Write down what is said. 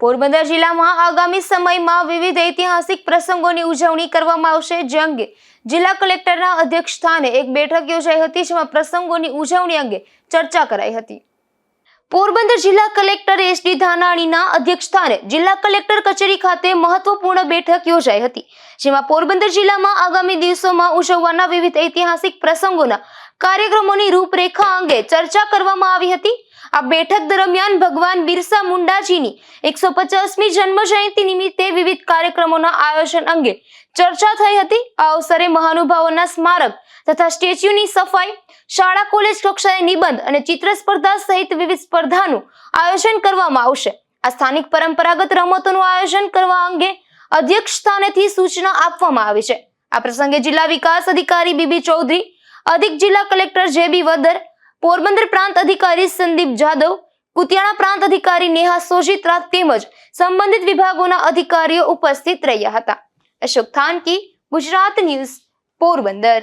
પોરબંદર જિલ્લામાં આગામી સમયમાં વિવિધ ઐતિહાસિક પ્રસંગોની ઉજવણી કરવામાં આવશે. જે અંગે જિલ્લા કલેક્ટરના અધ્યક્ષ સ્થાને એક બેઠક યોજાઈ હતી, જેમાં પ્રસંગોની ઉજવણી અંગે ચર્ચા કરાઈ હતી. પોરબંદર જિલ્લા કલેક્ટર એસ ડી ધાનાણીના અધ્યક્ષ સ્થાને જિલ્લા કલેક્ટર કચેરી ખાતે મહત્વપૂર્ણ બેઠક યોજાઈ હતી, જેમાં પોરબંદર જિલ્લામાં આગામી દિવસોમાં ઉજવવાના વિવિધ ઐતિહાસિક પ્રસંગોના કાર્યક્રમોની રૂપરેખા અંગે ચર્ચા કરવામાં આવી હતી. આ બેઠક દરમિયાન ભગવાન બિરસા મુંડાજીની એકસો પચાસમી જન્મ જયંતિ નિમિત્તે વિવિધ કાર્યક્રમોના આયોજન અંગે ચર્ચા થઈ હતી. આ અવસરે મહાનુભાવોના સ્મારક તથા સ્ટેચ્યુની સફાઈ, શાળા, કોલેજ કક્ષાએ નિબંધ અને ચિત્ર સ્પર્ધા સહિત વિવિધ સ્પર્ધાનું આયોજન કરવામાં આવશે. આ સ્થાનિક પરંપરાગત રમતોનું આયોજન કરવા અંગે અધ્યક્ષ સ્થાનેથી સૂચના આપવામાં આવી છે. આ પ્રસંગે જિલ્લા વિકાસ અધિકારી બીબી ચૌધરી, અધિક જિલ્લા કલેક્ટર જે બી વદર પોરબંદર પ્રાંત અધિકારી સંદીપ જાદવ, કુતિયાણા પ્રાંત અધિકારી નેહા સોજિત્રા તેમજ સંબંધિત વિભાગોના અધિકારીઓ ઉપસ્થિત રહ્યા હતા. અશોક થાનકી, ગુજરાત ન્યૂઝ, પોરબંદર.